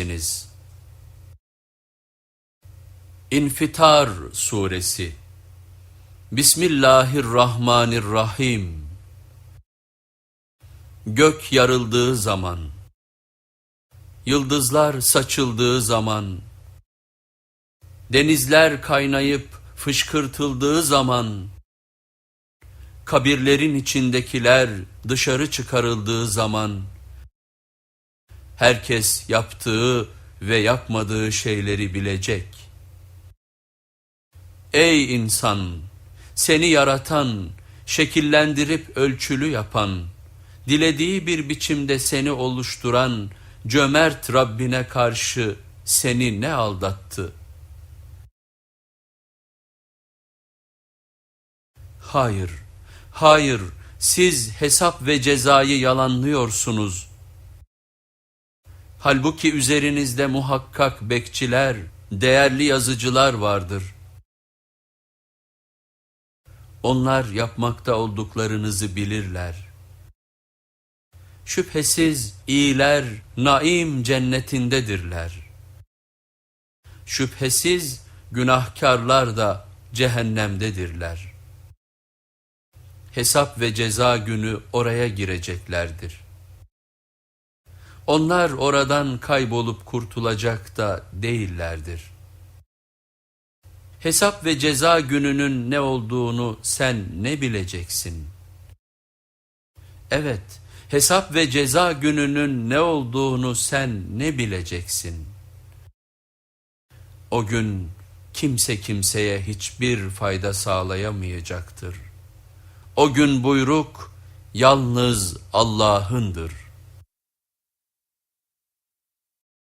edeceksiniz. İnfitar Suresi Bismillahirrahmanirrahim Gök yarıldığı zaman, yıldızlar saçıldığı zaman, denizler kaynayıp fışkırtıldığı zaman, kabirlerin içindekiler dışarı çıkarıldığı zaman, herkes yaptığı ve yapmadığı şeyleri bilecek. Ey insan! Seni yaratan, şekillendirip ölçülü yapan, dilediği bir biçimde seni oluşturan cömert Rabbine karşı seni ne aldattı? Hayır, hayır, siz hesap ve cezayı yalanlıyorsunuz. Halbuki üzerinizde muhakkak bekçiler, değerli yazıcılar vardır. Onlar yapmakta olduklarınızı bilirler. Şüphesiz iyiler naim cennetindedirler. Şüphesiz günahkarlar da cehennemdedirler. Hesap ve ceza günü oraya gireceklerdir. Onlar oradan kaybolup kurtulacak da değillerdir. Hesap ve ceza gününün ne olduğunu sen ne bileceksin? Evet, hesap ve ceza gününün ne olduğunu sen ne bileceksin? O gün kimse kimseye hiçbir fayda sağlayamayacaktır. O gün buyruk yalnız Allah'ındır.